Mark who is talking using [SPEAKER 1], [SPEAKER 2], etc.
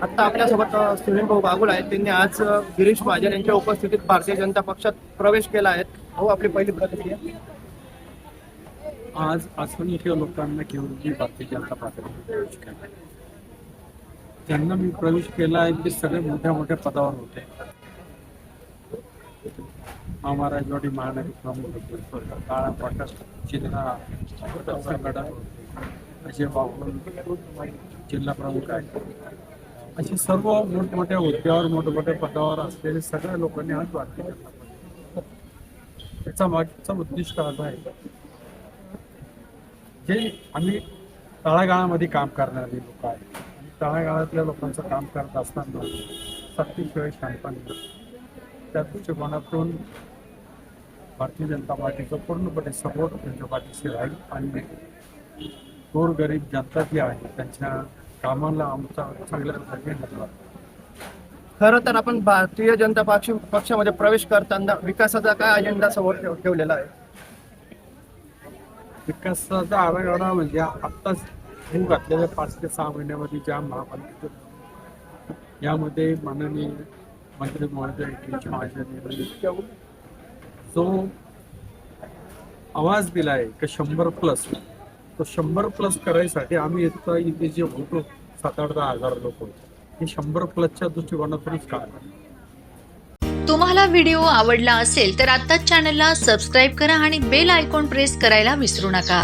[SPEAKER 1] आता आपल्यासोबत अ, सुनील भाऊ बागुल आहेत. त्यांनी आज गिरीश महाजन यांच्या उपस्थितीत भारतीय जनता पक्षात प्रवेश केला आहे. भाऊ आपली पहिली प्रतिक्रिया?
[SPEAKER 2] आज असंख्य लोकांना घेऊन मी भारतीय जनता पक्षात प्रवेश केला ज्यांना मी प्रवेश केला आहे ते सगळे मोठ्या मोठ्या पदावर होते. आम्हा राजवाडी महानगर प्रमुख काळा पाटक जिल्हा संघटक अजय असे बाबू जिल्हा प्रमुख आहेत. असे सर्व मोठमोठ्या हुद्द्यावर मोठमोठ्या पदावर असलेले सगळ्या लोकांनी आज भारतीय त्याचा मागचा उद्दिष्ट असा आहे जे आम्ही तळागाळामध्ये काम करणारे लोक आहेत तळागाळातल्या लोकांचं काम करत असताना सक्तीशिवाय शांतपणे त्या दृष्टिकोनातून भारतीय जनता पार्टीचं पूर्णपणे सपोर्ट त्यांच्या पार्टीशी राहील आणि गोरगरीब जनता जी आहे त्यांच्या कामाला आमचा चांगल्या प्रकारे हातभार
[SPEAKER 1] खरं तर आपण भारतीय जनता पक्ष पक्षामध्ये प्रवेश करताना विकासाचा काय अजेंडा समोर ठेव- ठेवलेला आहे?
[SPEAKER 2] विकासाचा आराखडा म्हणजे आत्ताच होऊ घातलेल्या पाच ते सहा महिन्यामध्ये ज्या महापालिकेत यामध्ये माननीय मंत्री महोदय जो आवाज दिला आहे की शंभर प्लस तो शंभर प्लस करायसाठी आम्ही इथं इथे जे होतो सात आठ दहा हजार लोक हे शंभर प्लसच्या दृष्टिकोनातूनच काम
[SPEAKER 3] तुम्हाला व्हिडिओ आवडला असेल तर आत्ताच चॅनलला सबस्क्राईब करा आणि बेल आयकॉन प्रेस करायला विसरू नका.